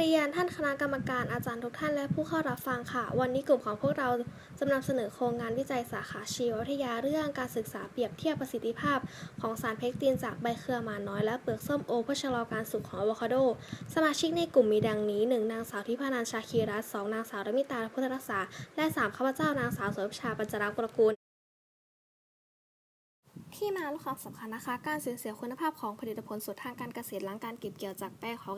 เรียนท่านคณะกรรมการอาจารย์ทุกท่านและผู้เข้ารับฟังค่ะ วันนี้กลุ่มของพวกเราจะนำเสนอโครงงานวิจัยสาขาชีววิทยาเรื่องการศึกษาเปรียบเทียบประสิทธิภาพ ของสารเพกตินจากใบเครือหมาน้อยและเปลือกส้มโอเพื่อชะลอการสุกของอะโวคาโด สมาชิกในกลุ่มมีดังนี้ 1. นางสาวทิพานันชาคีรัตน์ 2. นางสาวรมิตาพุทธรักษา และ 3. ข้าพเจ้านางสาวสวยพิชาปัญจรักษ์กุลกูล ที่มาและความสำคัญนะคะ การสูญเสียคุณภาพของผลิตผลสดทางการเกษตรหลังการเก็บเกี่ยวจากแปลงของ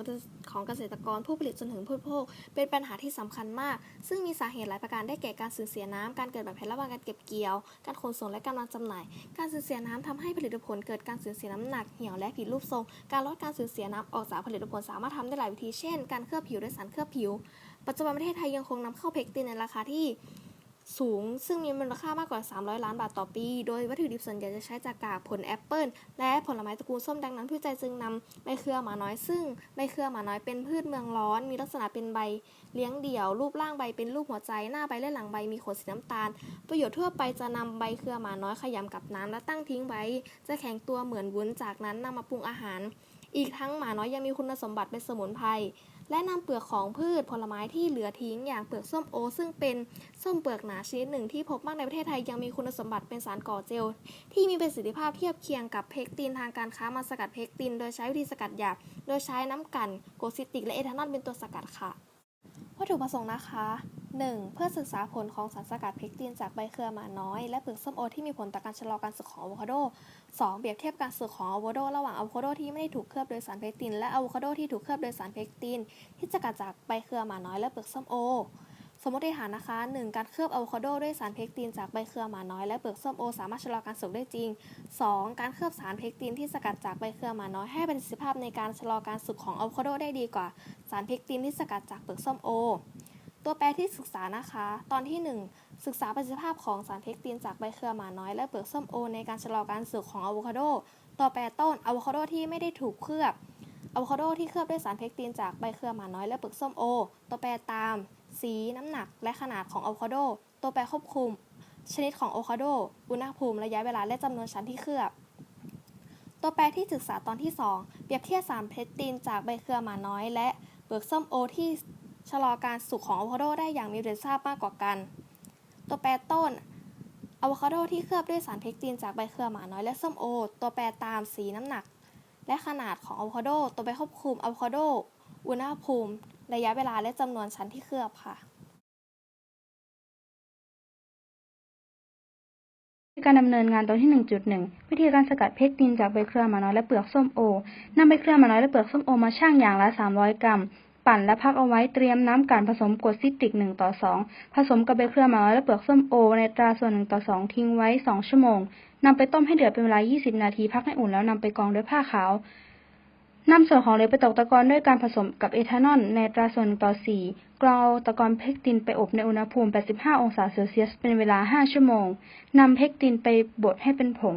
ของเกษตรกรผู้ผลิตจนถึงผู้บริโภคเป็นปัญหาที่สำคัญมาก ซึ่งมีสาเหตุหลายประการได้แก่การสูญเสียน้ำการเกิดแบาดแผลระหว่างการเก็บเกี่ยว การขนส่งและการวางจำหน่าย การสูญเสียน้ำทำให้ผลิตผลเกิดการสูญเสียน้ำหนักเหี่ยวและผิดรูปทรง การลดการสูญเสียน้ำออกจากผลิตผลสามารถทำได้หลายวิธีเช่น การเคลือบผิวด้วยสารเคลือบผิว ปัจจุบันประเทศไทยยังคงนำเข้าเพกตินในราคาที่ สูง ซึ่งมีมูลค่ามากกว่า 300 ล้านบาทต่อปี โดยวัตถุดิบส่วนใหญ่จะใช้จากกากผลแอปเปิลและผลไม้ตระกูลส้มดังนั้นผู้วิจัยจึงนำใบเครือหมาน้อย ซึ่งใบเครือหมาน้อยเป็นพืชเมืองร้อน มีลักษณะเป็นใบเลี้ยงเดี่ยว รูปร่างใบเป็นรูปหัวใจ หน้าใบและหลังใบมีขนสีน้ำตาล ประโยชน์ทั่วไปจะนำใบเครือหมาน้อยขยำกับน้ำและตั้งทิ้งไว้ จะแข็งตัวเหมือนวุ้น จากนั้นนำมาปรุงอาหาร อีกทั้งหมาน้อยยังมีคุณสมบัติเป็นสมุนไพร และนำเปลือกของพืชผลไม้ที่เหลือทิ้งอย่างเปลือกส้มโอ ซึ่งเป็นส้มเปลือกหนาชนิดหนึ่งที่พบมากในประเทศไทยยังมีคุณสมบัติเป็นสารก่อเจล ที่มีประสิทธิภาพเทียบเคียงกับเพกตินทางการค้ามาสกัดเพกติน โดยใช้วิธีสกัดหยาบโดยใช้น้ำกันโกซิติกและเอทานอลเป็นตัวสกัดค่ะ วัตถุประสงค์นะคะ 1. เพื่อศึกษาผลของสารสกัดเพกตินจากใบเครือหมาน้อย และเปลือกส้มโอที่มีผลต่อการชะลอการสึกของอะโวคาโด 2. เปรียบเทียบการสึกของอะโวคาโดระหว่างอะโวคาโดที่ไม่ได้ถูกเคลือบโดยสารเพกติน และอะโวคาโดที่ถูกเคลือบโดยสารเพกติน ที่สกัดจากใบเครือหมาน้อยและเปลือกส้มโอ สมมติฐานนะคะ 1. การเคลือบอะโวคาโดด้วยสารเพกตินจากใบเครือหมาน้อยและเปลือกส้มโอ สามารถชะลอการสุกได้จริง 2. การเคลือบสารเพกตินที่สกัดจากใบเครือหมาน้อยให้ประสิทธิภาพในการชะลอการสุกของอะโวคาโดได้ดีกว่า สารเพกตินที่สกัดจากเปลือกส้มโอ ตัวแปรที่ศึกษานะคะ ตอนที่ 1 ศึกษาประสิทธิภาพของสารเพกตินจากใบเครือหมาน้อย และเปลือกส้มโอ ในการชะลอการสุกของอะโวคาโดตัวแปรต้นอะโวคาโดที่ไม่ได้ถูกเคลือบอะโวคาโดที่เคลือบด้วยสารเพกตินจากใบเครือหมาน้อยและเปลือกส้มโอ ตัวแปรตาม สี น้ำหนัก และขนาดของอะโวคาโด ตัวแปรควบคุม ชนิดของอะโวคาโด อุณหภูมิ ระยะเวลา และจำนวนชั้นที่เคลือบ ตัวแปรที่ศึกษาตอนที่ 2 เปรียบเทียบสารเพกตินจากใบเครือหมาน้อย และเปลือกส้มโอที่ ชะลอการสุกของอะโวคาโดได้อย่างมีประสิทธิภาพมากกว่ากัน ตัวแปรต้นอะโวคาโดที่เคลือบด้วยสารเพกตินจากใบเครือหมาน้อยและส้มโอ ตัวแปรตามสีน้ำหนัก และขนาดของอะโวคาโด ตัวแปรควบคุมอะโวคาโด อุณหภูมิ ระยะเวลาและจำนวนชั้นที่เคลือบค่ะการดำเนินงานตอนที่ 1.1 วิธีการสกัดเพกตินจากใบเครือหมาน้อยและเปลือกส้มโอนำใบเครือหมาน้อยและเปลือกส้มโอมาชั่งอย่างละ 300 กรัม ปั่นและพักเอาไว้เตรียมน้ำกลั่นผสมกรดซิตริก1ต่อ2ผสมกับใบเครือหมาและเปลือกส้มโอในตราส่วน1ต่อ2ทิ้งไว้ 2 ชั่วโมงนำไปต้มให้เดือดเป็นเวลา 20 นาที พักให้อุ่นแล้วนำไปกรองด้วยผ้าขาวนำส่วนของเหลวไปตกตะกอนด้วยการผสมกับเอทานอลในตราส่วน1ต่อ 4 กรองเอาตะกอนเพกตินไปอบในอุณหภูมิ 85 องศาเซลเซียสเป็นเวลา 5 ชั่วโมงนำเพกตินไปบดให้เป็นผง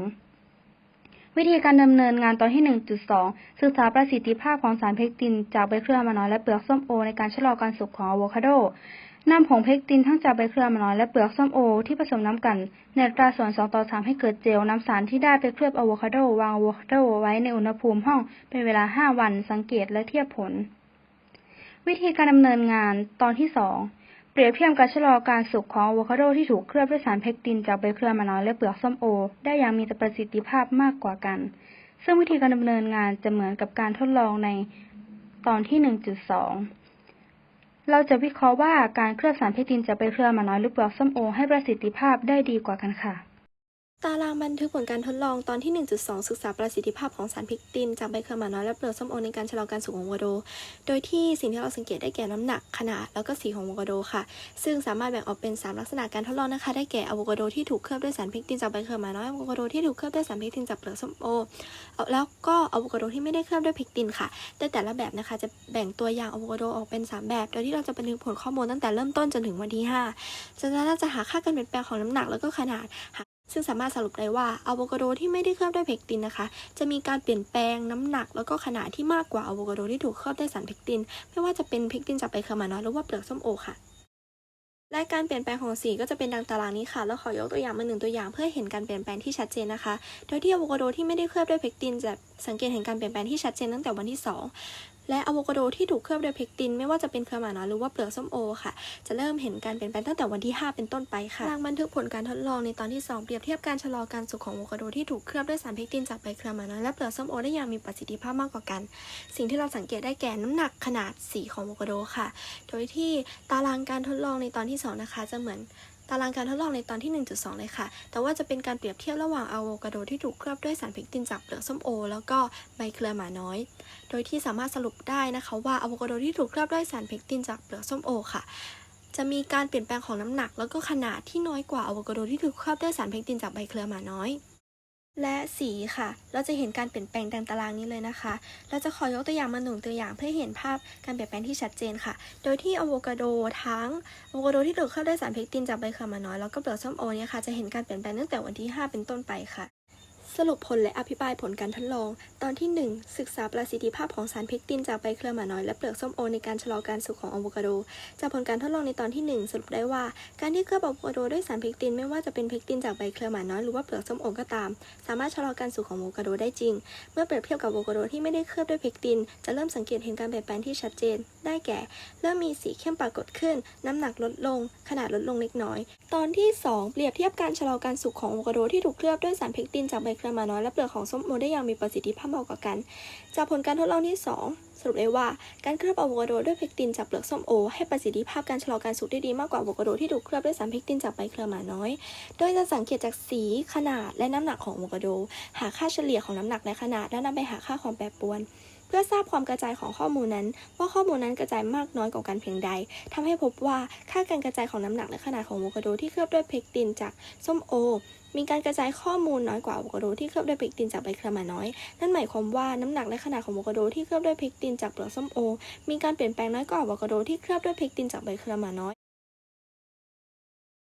วิธีการดำเนินงานตอนที่ 1.2 ศึกษาประสิทธิภาพของสารเพกตินจากใบเครือมาน้อยและเปลือกส้มโอ ในการชะลอการสุกของอะโวคาโดนำผงเพกตินทั้งจากใบเครือมาน้อยและเปลือกส้มโอ ที่ผสมน้ำกัน ในอัตราส่วน 2 ต่อ 3 ให้เกิดเจลนำสารที่ได้ไปเคลือบอะโวคาโดวางอะโวคาโดไว้ในอุณหภูมิห้องเป็นเวลา 5 วัน สังเกตและเทียบผล วิธีการดำเนินงานตอนที่ 2 เปรียบเทียบการชะลอการสุกของอะโวคาโดที่ถูกเคลือบด้วยสารเพกตินจากใบเครือมะน้อยและเปลือกส้มโอ ได้อย่างมีประสิทธิภาพมากกว่ากัน ซึ่งวิธีการดำเนินงานจะเหมือนกับการทดลองในตอนที่ 1.2 เราจะวิเคราะห์ว่าการเคลือบสารเพกตินจากใบเครือมะน้อยหรือเปลือกส้มโอ ให้ประสิทธิภาพได้ดีกว่ากันค่ะ ตารางบันทึกผลการทดลองตอนที่ 1.2 ศึกษาประสิทธิภาพของสารพิกติน จากใบเครือหมาน้อยและเปลือกส้มโอในการชะลอการสุกของอะโวคาโด โดยที่สิ่งที่เราสังเกตได้แก่น้ำหนักขนาดแล้วก็สีของอะโวคาโดค่ะ ซึ่งสามารถแบ่งออกเป็น 3 ลักษณะการทดลองนะคะ ได้แก่อะโวคาโดที่ถูกเคลือบด้วยสารพิกตินจากใบเครือหมาน้อยอะโวคาโดที่ถูกเคลือบด้วยสารพิกตินจากเปลือกส้มโอ แล้วก็อะโวคาโดที่ไม่ได้เคลือบด้วยพิกตินค่ะ แต่แต่ละแบบนะคะจะแบ่งตัวอย่างอะโวคาโดออกเป็น 3 แบบ โดยที่เราจะบันทึกผลข้อมูลตั้งแต่เริ่มต้นจนถึงวันที่5จากนั้นเราจะหาค่าการเปลี่ยนแปลงของน้ำหนักแล้วก็ขนาด ซึ่งสามารถสรุปได้ว่าอะโวคาโดที่ไม่ได้เคลือบด้วยเพกตินนะคะ จะมีการเปลี่ยนแปลงน้ำหนัก แล้วก็ขนาดที่มากกว่าอะโวคาโดที่ถูกเคลือบด้วยสารเพกติน ไม่ว่าจะเป็นเพกตินจากใบเครือหมานอยหรือว่าเปลือกส้มโอค่ะและการเปลี่ยนแปลงของสีก็จะเป็นดังตารางนี้ค่ะ แล้วขอยกตัวอย่างมาหนึ่งตัวอย่างเพื่อเห็นการเปลี่ยนแปลงที่ชัดเจนนะคะ โดยที่อะโวคาโดที่ไม่ได้เคลือบด้วยเพกตินจะสังเกตเห็นการเปลี่ยนแปลงที่ชัดเจนตั้งแต่วันที่ 2 และอะโวคาโดที่ถูกเคลือบด้วยเพกติน ไม่ว่าจะเป็นเครือหมาน้อยหรือว่าเปลือกส้มโอค่ะ จะเริ่มเห็นการเปลี่ยนแปลงตั้งแต่วันที่ 5 เป็นต้นไปค่ะตารางบันทึกผลการทดลองในตอนที่ 2 เปรียบเทียบการชะลอการสุกของอะโวคาโดที่ถูกเคลือบด้วยสารเพกตินจากใบเครือหมาน้อยและเปลือกส้มโอได้อย่างมีประสิทธิภาพมากกว่ากัน สิ่งที่เราสังเกตได้แก่น้ำหนักขนาดสีของอะโวคาโดค่ะ โดยที่ตารางการทดลองในตอนที่ 2 นะคะ จะเหมือน ตารางการทดลองในตอนที่ 1.2 เลยค่ะ แต่ว่าจะเป็นการเปรียบเทียบระหว่างอะโวคาโดที่ถูกเคลือบด้วยสารเพกตินจากเปลือกส้มโอ แล้วก็ใบเครือหมาน้อย โดยที่สามารถสรุปได้นะคะว่าอะโวคาโดที่ถูกเคลือบด้วยสารเพกตินจากเปลือกส้มโอค่ะ จะมีการเปลี่ยนแปลงของน้ำหนัก แล้วก็ขนาดที่น้อยกว่าอะโวคาโดที่ถูกเคลือบด้วยสารเพกตินจากใบเครือหมาน้อย และสีค่ะ เราจะเห็นการเปลี่ยนแปลงดังตารางนี้เลยนะคะ เราจะขอยกตัวอย่างมาหนึ่งตัวอย่างเพื่อเห็นภาพการเปลี่ยนแปลงที่ชัดเจนค่ะ โดยที่อะโวคาโดทั้งอะโวคาโดที่ถูกเคลือบด้วยสารเพกตินจากใบเครือหมาน้อยแล้วก็เปลือกส้มโอเนี่ยค่ะจะเห็นการเปลี่ยนแปลงตั้งแต่วันที่ 5 เป็นต้นไปค่ะ สรุปผลและอภิปรายผลการทดลอง ตอนที่ 1 ศึกษาประสิทธิภาพของสารเพกตินจากใบเครือหมาน้อยและเปลือกส้มโอในการชะลอการสุกของอะโวคาโด จากผลการทดลองในตอนที่ 1 สรุปได้ว่า การที่เคลือบอะโวคาโดด้วยสารเพกตินไม่ว่าจะเป็นเพกตินจากใบเครือหมาน้อยหรือว่าเปลือกส้มโอก็ตาม สามารถชะลอการสุกของอะโวคาโดได้จริง เมื่อเปรียบเทียบกับอะโวคาโดที่ไม่ได้เคลือบด้วยเพกติน จะเริ่มสังเกตเห็นการเปลี่ยนแปลงที่ชัดเจน ได้แก่ เริ่มมีสีเข้มปรากฏขึ้น น้ำหนักลดลง ขนาดลดลงเล็กน้อย ตอนที่ 2 เปรียบเทียบการชะลอการสุกของอะโวคาโดที่ถูกเคลือบด้วยสารเพกตินจากใบเครือหมาน้อยและเปลือกของส้มโอได้อย่างมีประสิทธิภาพมากกว่ากัน จากผลการทดลองที่ 2 สรุปได้ว่าการเคลือบอะโวคาโดด้วยเพกตินจากเปลือกส้มโอ ให้ประสิทธิภาพการชะลอการสุกได้ดีมากกว่าอะโวคาโดที่ถูกเคลือบด้วยสารเพกตินจากใบเครือหมาน้อย โดยจะสังเกตจากสีขนาดและน้ำหนักของอะโวคาโด หาค่าเฉลี่ยของน้ำหนักและขนาดแล้วนำไปหาค่าความแปรปรวน พื่อทราบความกระจายของข้อมูลนั้น ว่าข้อมูลนั้นกระจายมากน้อยกว่ากันเพียงใดทำให้พบว่าค่าการกระจายของน้ำหนักและขนาดของอะโวคาโดที่เคลือบด้วยเพกตินจากส้มโอ มีการกระจายข้อมูลน้อยกว่าอะโวคาโดที่เคลือบด้วยเพกตินจากใบเครือหมาน้อย นั่นหมายความว่าน้ำหนักและขนาดของอะโวคาโดที่เคลือบด้วยเพกตินจากเปลือกส้มโอ มีการเปลี่ยนแปลงน้อยกว่าอะโวคาโดที่เคลือบด้วยเพกตินจากใบเครือหมาน้อย